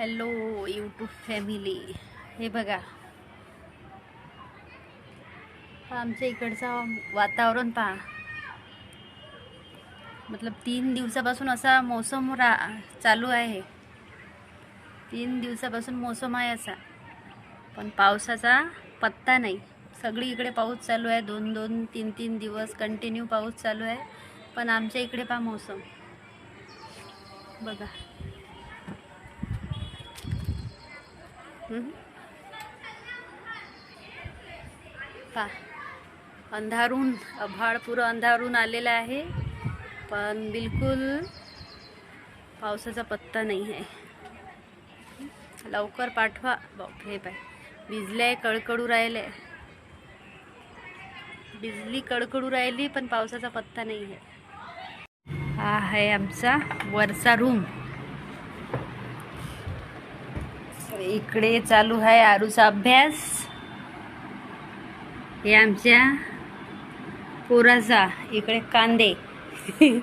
Hello YouTube family हे बघा. आमच्या इकडचं वातावरण पहा. मतलब तीन दिवसापासून असा मोसम रा चालू आहे. तीन दिवसापासून मोसम आहे असा. पण पावसाचा पत्ता नाही. सगळी इकडे पाऊस चालू आहे. दोन दोन तीन तीन दिवस कंटिन्यू पाऊस चालू आहे. पण आमच्या इकडे पहा मोसम. बघा. हम्म. अंधारून आभाळ पुरं अंधारून आलेलं आहे. पण बिलकुल पावसाचा पत्ता नाही आहे. लवकर पाठवा. बापरे पाय भिजले आहे कडकडू राहिले बिजली कडकडू राहिली पण पावसाचा पत्ता नाही आहे. हा आहे आमचा वरचा रूम इकडे चालू आहे आरूचा अभ्यास. हे आमच्या पोराचा इकडे कांदे.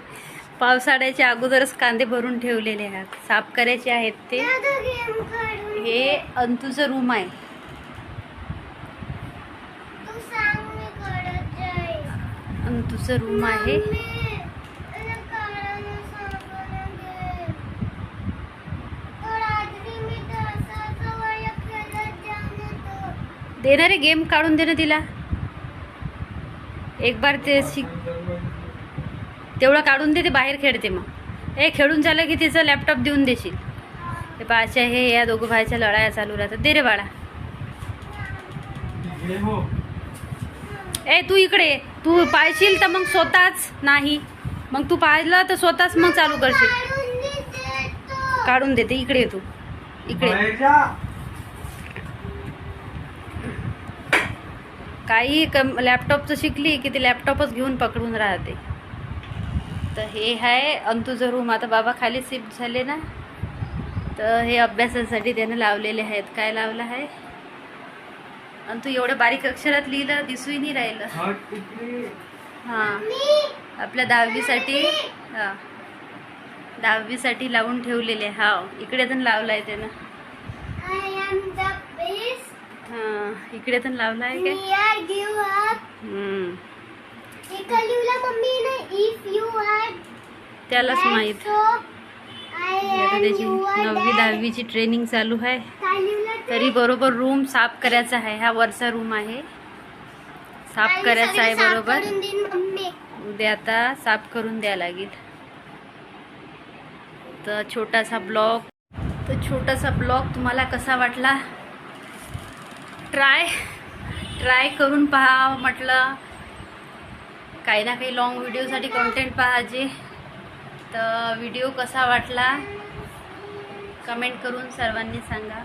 पावसाळ्याच्या अगोदरच कांदे भरून ठेवलेले आहेत. साफ करायचे आहेत ते. हे अंतूचं रूम आहे. अंतूचं रूम आहे. देणारे गेम काढून दे ना तिला. एक बार ते शिक तेवढं काढून दे ते बाहेर खेळते मग. हे खेळून झालं की तिचं लॅपटॉप देऊन देशील. ते पाच्या हे या दोघं भाईच्या लढाया चालू राहतात. दे रे बाळा. ए तू इकडे तू पाहशील तर मग स्वतःच नाही. मग तू पाहिलं तर स्वतःच मग चालू करशील. काढून देते इकडे ये तू. इकडे काही कम लॅपटॉपचं शिकली की ते लॅपटॉपच घेऊन पकडून राहते. तर हे आहे अंतूचं रूम आता बाबा खाली शिफ्ट झाले ना. तर हे अभ्यासासाठी त्यानं लावलेले आहेत. काय लावलं आहे? आणि तू एवढ्या बारीक अक्षरात लिहिलं दिसूही नाही राहिलं. हां. आपल्या दहावीसाठी हां. दहावीसाठी लावून ठेवलेले हा इकडे पण लावलाय त्यानं हां इकडे पण लावलाय काय? हम्म. त्यालाच माहीत. आता त्याची नववी दहावीची ट्रेनिंग चालू आहे. तरी बरोबर रूम साफ करायचा आहे. हा वरचा रूम आहे. साफ करायचा आहे बरोबर. उद्या आता साफ करून द्या लागेल. तर छोटासा ब्लॉग तर छोटासा ब्लॉग तुम्हाला कसा वाटला? ट्राय ट्राय करून पहा म्हटलं. काही ना काही लॉंग व्हिडिओसाठी कॉन्टेंट पाहिजे तर व्हिडिओ कसा वाटला? कमेंट करून सर्वांनी सांगा.